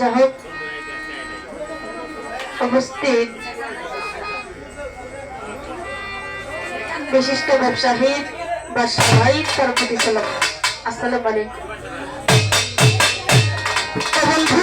যা হোক উপস্থিত বিশিষ্ট ব্যবসায়ী বা সবাই তার প্রতি সালাম। আসসালাম আলাইকুম। বন্ধু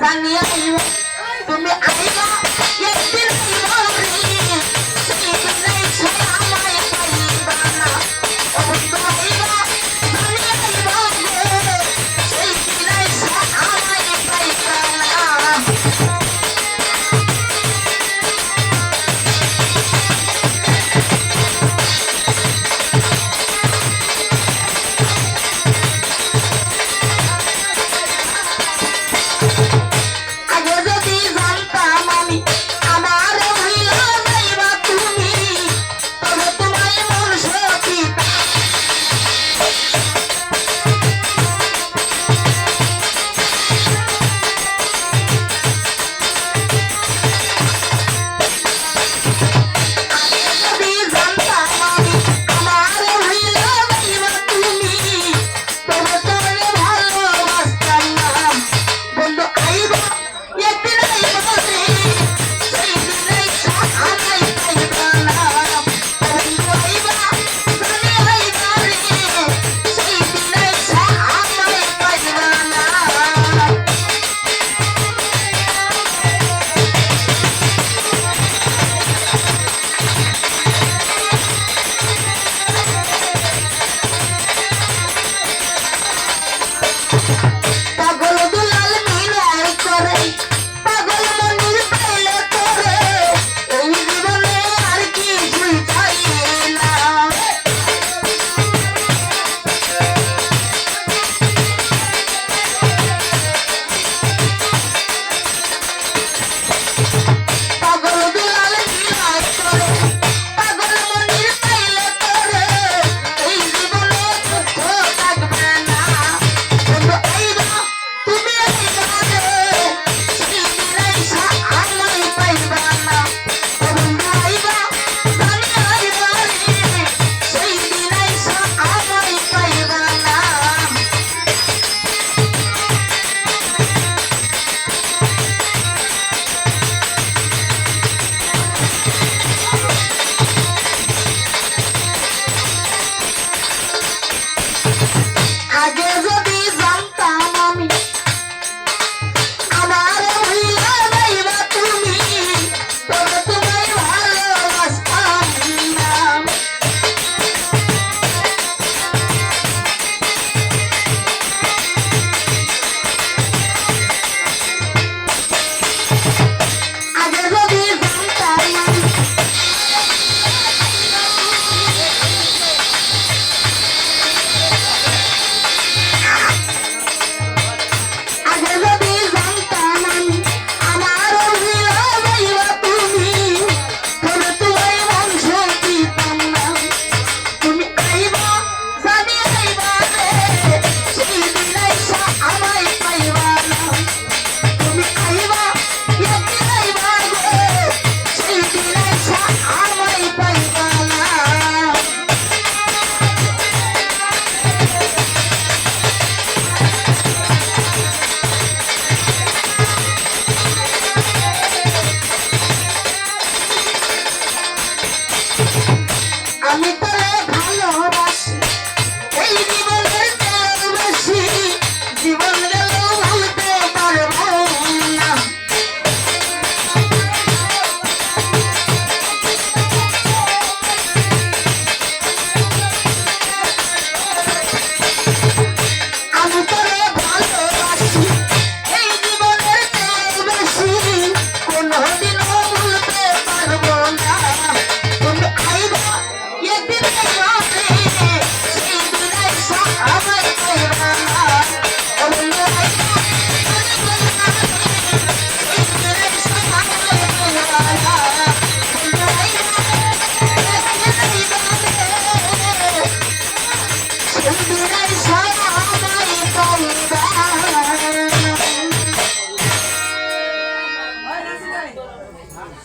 Tanya, 备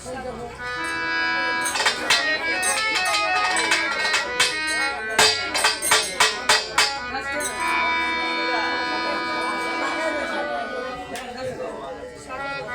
Obrigado.